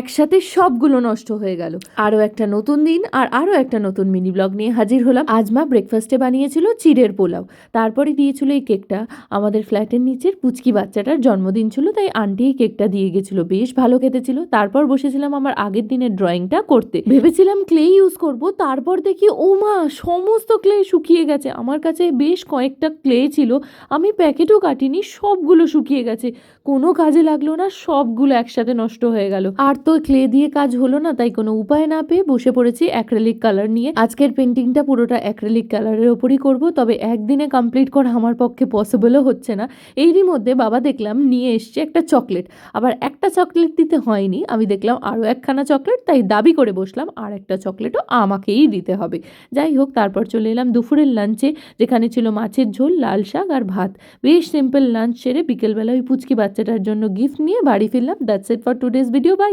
একসাথে সবগুলো নষ্ট হয়ে গেল। আরও একটা নতুন দিন আর আরও একটা নতুন মিনি ব্লগ নিয়ে হাজির হলাম। আজ মা ব্রেকফাস্টে বানিয়েছিল চিড়ের পোলাও। তারপরে দিয়েছিল এই কেকটা। আমাদের ফ্ল্যাটের নিচের পুচকি বাচ্চাটার জন্মদিন ছিল, তাই আন্টি এই কেকটা দিয়ে গেছিল। বেশ ভালো খেতে ছিল তারপর বসেছিলাম আমার আগের দিনের ড্রয়িংটা করতে। ভেবেছিলাম ক্লে ইউজ করব। তারপর দেখি, ও মা, সমস্ত ক্লে শুকিয়ে গেছে। আমার কাছে বেশ কয়েকটা ক্লে ছিল। আমি প্যাকেটও কাটিনি, সবগুলো শুকিয়ে গেছে। কোনো কাজে লাগল না, সবগুলো একসাথে নষ্ট হয়ে গেল। আর তো ক্লে দিয়ে কাজ হলো না, তাই কোনো উপায় না পেয়ে বসে পড়েছি অ্যাক্রেলিক কালার নিয়ে। আজকের পেন্টিংটা পুরোটা অ্যাক্রেলিক কালারের ওপরই করব, তবে একদিনে কমপ্লিট করা আমার পক্ষে পসিবলও হচ্ছে না। এরই মধ্যে বাবা দেখলাম নিয়ে এসছে একটা চকলেট আবার একটা চকলেট দিতে হয়নি, আমি দেখলাম আরও একখানা চকলেট তাই দাবি করে বসলাম, আর একটা চকলেটও আমাকেই দিতে হবে। যাই হোক, তারপর চলে এলাম দুপুরের লাঞ্চে যেখানে ছিল মাছের ঝোল, লাল শাক আর ভাত। বেশ সিম্পল লাঞ্চ সেরে বিকেলবেলা ওই পুচকি বাচ্চাটার জন্য গিফট নিয়ে বাড়ি ফিরলাম। That's it for today's video bye